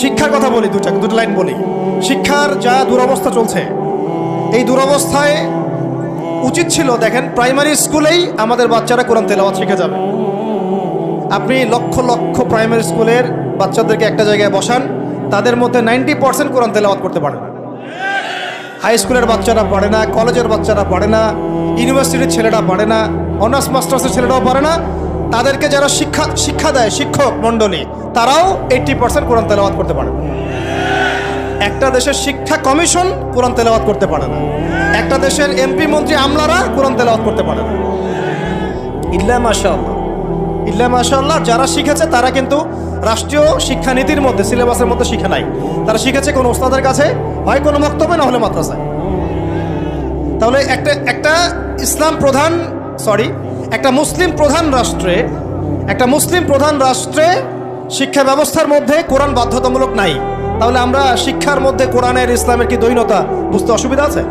শিক্ষার কথা বলি দুটা, দুটো লাইন বলি। শিক্ষার যা দুরবস্থা চলছে, এই দুরবস্থায় উচিত ছিল, দেখেন প্রাইমারি স্কুলেই আমাদের বাচ্চারা কোরআন তেলাওয়াত শিখে যাবে। আপনি লক্ষ লক্ষ প্রাইমারি স্কুলের বাচ্চাদেরকে একটা জায়গায় বসান, তাদের মধ্যে নাইনটি পার্সেন্ট কোরআন তেলাওয়াত করতে পারে না। হাই স্কুলের বাচ্চারা পড়ে না কলেজের বাচ্চারা পড়ে না ইউনিভার্সিটির ছেলেরা পড়ে না অনার্স মাস্টার্সের ছেলেরাও পড়ে না তাদেরকে যারা শিক্ষা শিক্ষা দেয় শিক্ষক মণ্ডলী তারাও এইট্টি পার্সেন্ট কোরআন তেলাওয়াত করতে পারে। একটা দেশের শিক্ষা কমিশন কোরআন তেলাওয়াত করতে পারে না। একটা দেশের এমপি মন্ত্রী আমলারা কোরআন তেলাওয়াত করতে পারে না। ইল্লা মাশাআল্লাহ। ইল্লা মাশাআল্লাহ যারা শিখেছে তারা কিন্তু রাষ্ট্রীয় শিক্ষানীতির মধ্যে সিলেবাসের মধ্যে শিখে নাই। তারা শিখেছে কোনো ওস্তাদের কাছে হয় কোনো বক্তব্যে না হলে মাদ্রাসায়। তাহলে একটা একটা ইসলাম প্রধান সরি একটা মুসলিম প্রধান রাষ্ট্রে, একটা মুসলিম প্রধান রাষ্ট্রে শিক্ষা ব্যবস্থার মধ্যে কোরআন বাধ্যতামূলক নাই। তাহলে আমরা শিক্ষার মধ্যে কোরআনের, ইসলামের কি দৈনতা বুঝতে অসুবিধা আছে?